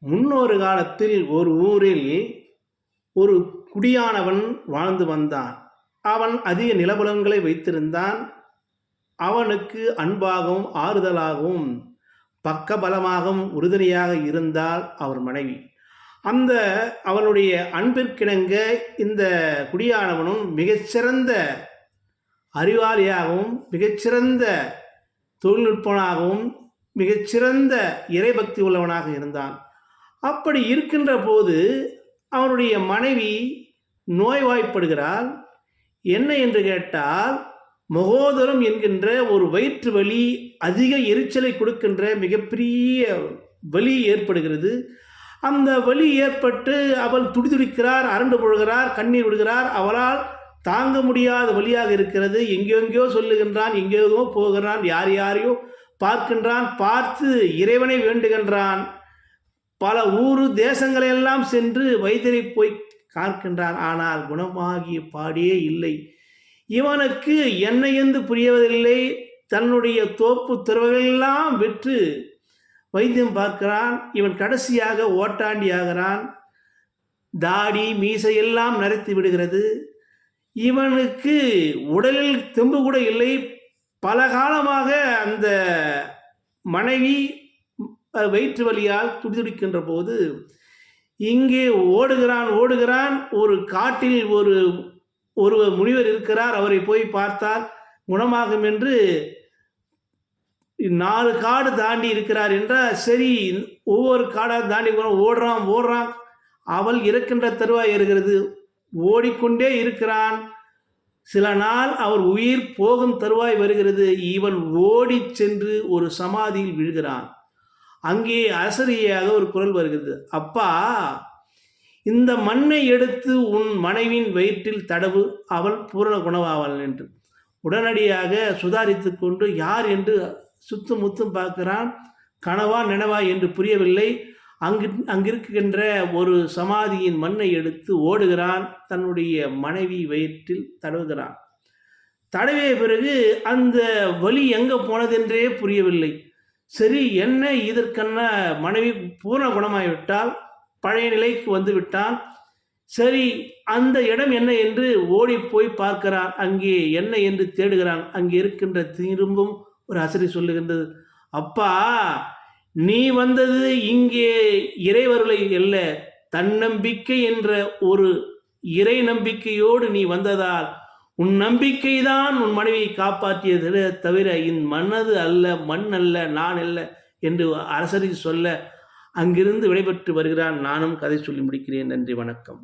முன்னொரு காலத்தில் ஒரு ஊரில் ஒரு குடியானவன் வாழ்ந்து வந்தான். அவன் அதிக நிலபுலன்களை வைத்திருந்தான். அவனுக்கு அன்பாகவும் ஆறுதலாகவும் பக்கபலமாகவும் உறுதுணையாக இருந்தால் அவர் மனைவி. அந்த அவனுடைய அன்பிற்கிணங்க இந்த குடியானவனும் மிகச்சிறந்த அறிவாளியாகவும் மிகச்சிறந்த தொழில்நுட்பனாகவும் மிகச்சிறந்த இறைபக்தி உள்ளவனாக இருந்தான். அப்படி இருக்கின்ற போது அவனுடைய மனைவி நோய்வாய்ப்படுகிறாள். என்ன என்று கேட்டால் மகோதரம் என்கின்ற ஒரு வயிற்று வலி அதிக எரிச்சலை கொடுக்கின்ற மிகப்பெரிய வலி ஏற்படுகிறது. அந்த வலி ஏற்பட்டு அவள் துடிதுடிக்கிறார் அரண்டு பொழுகிறார் கண்ணீர் விடுகிறார். அவளால் தாங்க முடியாத வழியாக இருக்கிறது. எங்கெங்கேயோ சொல்லுகின்றான் எங்கேயோ போகிறான் யார் யாரையோ பார்க்கின்றான் பார்த்து இறைவனை வேண்டுகின்றான். பல ஊரு தேசங்களெல்லாம் சென்று வைத்தியரை போய் காக்கின்றான் ஆனால் குணமாகிய பாடியே இல்லை. இவனுக்கு என்னை என்று புரியவதில்லை. தன்னுடைய தோப்பு துறவுகளெல்லாம் விற்று வைத்தியம் பார்க்கிறான். இவன் கடைசியாக ஓட்டாண்டி ஆகிறான் தாடி மீசை எல்லாம் நரைத்து விடுகிறது. இவனுக்கு உடலில் தெம்பு கூட இல்லை. பல காலமாக அந்த மனைவி வயிற்று வலியால் துடிதுடிக்கின்ற போது இங்கே ஓடுகிறான் ஓடுகிறான். ஒரு காட்டில் ஒரு ஒரு முனிவர் இருக்கிறார். அவரை போய் பார்த்தால் குணமாகும் என்று நாலு காடு தாண்டி இருக்கிறார் என்றால் சரி ஒவ்வொரு காடாக தாண்டி ஓடுறான் ஓடுறான். அவள் இறக்கின்ற தருவாய் இருக்கிறது ஓடிக்கொண்டே இருக்கிறான். சில நாள் அவர் உயிர் போகும் தருவாய் வருகிறது. இவன் ஓடிச் சென்று ஒரு சமாதியில் விழுகிறான். அங்கே அசரியாக ஒரு குரல் வருகிறது. அப்பா இந்த மண்ணை எடுத்து உன் மனைவியின் வயிற்றில் தடவு அவள் பூரண குணமாவாள் என்று. உடனடியாக சுதாரித்து கொண்டு யார் என்று சுத்தும் முத்தும் பார்க்கிறான். கனவா நினவா என்று புரியவில்லை. அங்கு அங்கிருக்கின்ற ஒரு சமாதியின் மண்ணை எடுத்து ஓடுகிறான். தன்னுடைய மனைவி வயிற்றில் தடவுகிறான். தடவிய பிறகு அந்த வலி எங்கே போனதென்றே புரியவில்லை. சரி என்ன இதற்கென்ன மனைவி பூர்ண குணமாகிவிட்டால் பழைய நிலைக்கு வந்துவிட்டான். சரி அந்த இடம் என்ன என்று ஓடி போய் பார்க்கிறான். அங்கே என்ன என்று தேடுகிறான். அங்கே இருக்கின்ற திரும்பும் ஒரு அசரி சொல்லுகின்றது அப்பா நீ வந்தது இங்கே இறைவருளை அல்ல. தன்னம்பிக்கை என்ற ஒரு இறை நம்பிக்கையோடு நீ வந்ததால் உன் நம்பிக்கைதான் உன் மனைவியை காப்பாற்றியது தவிர இன் மனது அல்ல மண் அல்ல நான் அல்ல என்று அரசரை சொல்ல அங்கிருந்து விடைபெற்று வருகிறான். நானும் கதை சொல்லி முடிக்கிறேன். நன்றி வணக்கம்.